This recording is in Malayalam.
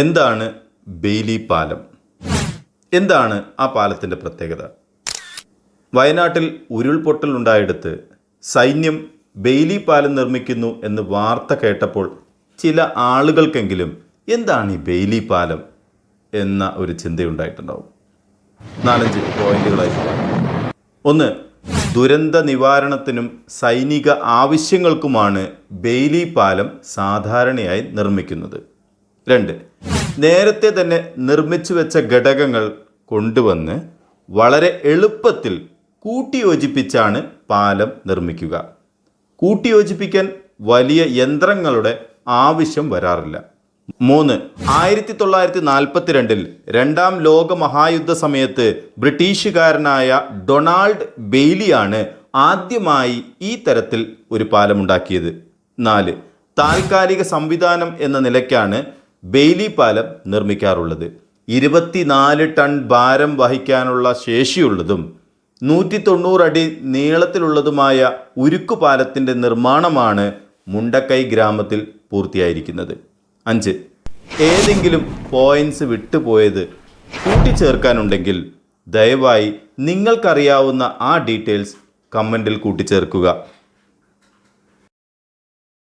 എന്താണ് ബെയ്ലി പാലം? എന്താണ് ആ പാലത്തിന്റെ പ്രത്യേകത? വയനാട്ടിൽ ഉരുൾപൊട്ടൽ ഉണ്ടായെടുത്ത് സൈന്യം ബെയ്ലി പാലം നിർമ്മിക്കുന്നു എന്ന് വാർത്ത കേട്ടപ്പോൾ ചില ആളുകൾക്കെങ്കിലും എന്താണ് ഈ ബെയ്ലി പാലം എന്ന ഒരു ചിന്തയുണ്ടായിട്ടുണ്ടാവും. നാലഞ്ച് പോയിന്റുകളായി ഒന്ന് ദുരന്ത നിവാരണത്തിനും സൈനിക ആവശ്യങ്ങൾക്കുമാണ് ബെയ്ലി പാലം സാധാരണയായി നിർമ്മിക്കുന്നത്. രണ്ട്. നേരത്തെ തന്നെ നിർമ്മിച്ചു വെച്ച ഘടകങ്ങൾ കൊണ്ടുവന്ന് വളരെ എളുപ്പത്തിൽ കൂട്ടിയോജിപ്പിച്ചാണ് പാലം നിർമ്മിക്കുക. കൂട്ടിയോജിപ്പിക്കാൻ വലിയ യന്ത്രങ്ങളുടെ ആവശ്യം വരാറില്ല. മൂന്ന്. ആയിരത്തി തൊള്ളായിരത്തി നാൽപ്പത്തിരണ്ടിൽ രണ്ടാം ലോക മഹായുദ്ധ സമയത്ത് ബ്രിട്ടീഷുകാരനായ ഡൊണാൾഡ് ബെയ്ലിയാണ് ആദ്യമായി ഈ തരത്തിൽ ഒരു പാലമുണ്ടാക്കിയത്. നാല്. താൽക്കാലിക സംവിധാനം എന്ന നിലയ്ക്കാണ് ബെയ്ലി പാലം നിർമ്മിക്കാറുള്ളത്. ഇരുപത്തിനാല് ടൺ ഭാരം വഹിക്കാനുള്ള ശേഷിയുള്ളതും നൂറ്റി തൊണ്ണൂറടി നീളത്തിലുള്ളതുമായ ഉരുക്കു പാലത്തിന്റെ നിർമ്മാണമാണ് മുണ്ടക്കൈ ഗ്രാമത്തിൽ പൂർത്തിയായിരിക്കുന്നത്. അഞ്ച്. ഏതെങ്കിലും പോയിന്റ്സ് വിട്ടുപോയത് കൂട്ടിച്ചേർക്കാനുണ്ടെങ്കിൽ ദയവായി നിങ്ങൾക്കറിയാവുന്ന ആ ഡീറ്റെയിൽസ് കമന്റിൽ കൂട്ടിച്ചേർക്കുക.